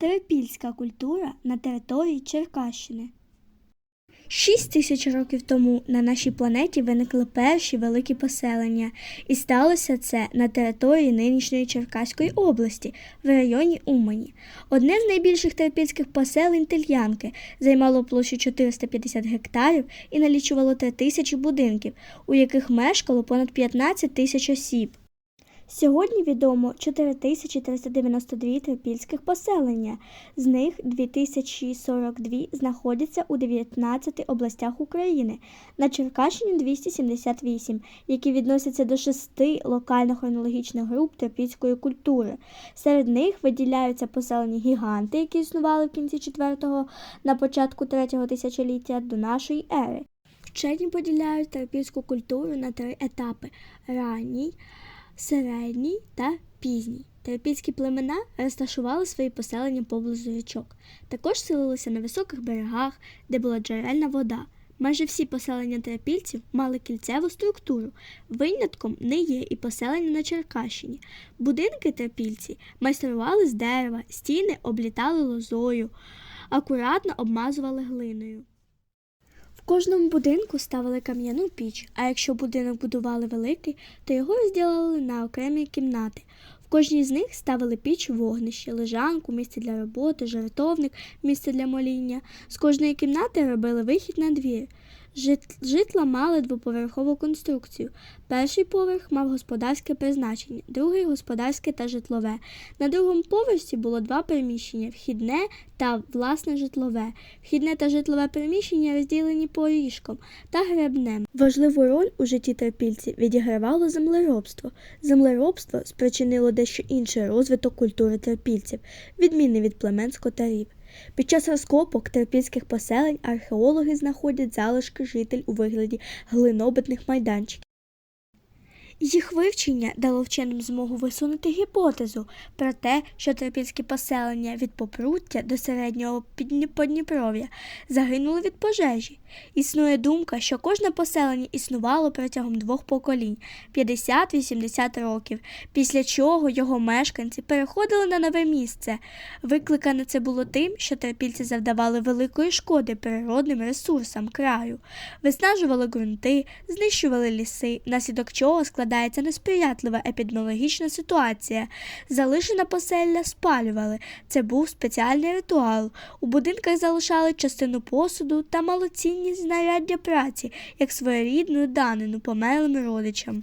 Терпільська культура на території Черкащини. Шість тисяч років тому на нашій планеті виникли перші великі поселення, і сталося це на території нинішньої Черкаської області в районі Умані. Одне з найбільших терпільських поселень Тельянки займало площу 450 гектарів і налічувало 3 тисячі будинків, у яких мешкало понад 15 тисяч осіб. Сьогодні відомо 4392 терпільських поселення, з них 2042 знаходяться у 19 областях України, на Черкащині 278, які відносяться до шести локально-хронологічних груп терпільської культури. Серед них виділяються поселені гіганти, які існували в кінці 4-го на початку 3-го тисячоліття до нашої ери. Вчені поділяють терпільську культуру на три етапи: ранній, середній та пізній. Терпільські племена розташували свої поселення поблизу річок. Також селилися на високих берегах, де була джерельна вода. Майже всі поселення терпільців мали кільцеву структуру. Винятком не є і поселення на Черкащині. Будинки терпільці майстрували з дерева, стіни облітали лозою, акуратно обмазували глиною. Кожному будинку ставили кам'яну піч, а якщо будинок будували великий, то його розділили на окремі кімнати. В кожній з них ставили піч вогнище, лежанку, місце для роботи, жартовник, місце для моління. З кожної кімнати робили вихід на двір. Жит- Житла мали двоповерхову конструкцію. Перший поверх мав господарське призначення, другий господарське та житлове. На другому поверсі було два приміщення вхідне та власне житлове. Вхідне та житлове приміщення розділені поріжком та гребнем. Важливу роль у житті терпільців відігравало землеробство. Землеробство спричинило дещо інший розвиток культури терпільців, відмінний від племен скотарів. Під час розкопок терпільських поселень археологи знаходять залишки житель у вигляді глинобитних майданчиків. Їх вивчення дало вченим змогу висунути гіпотезу про те, що терпільські поселення від Попруття до середнього Подніпров'я загинули від пожежі. Існує думка, що кожне поселення існувало протягом двох поколінь 50-80 років, після чого його мешканці переходили на нове місце. Викликане це було тим, що терпільці завдавали великої шкоди природним ресурсам краю, виснажували ґрунти, знищували ліси, внаслідок чого складається несприятлива епідеміологічна ситуація. Залишене поселля спалювали. Це був спеціальний ритуал. У будинках залишали частину посуду та малоцінні знаряддя праці, як своєрідну данину померлим родичам.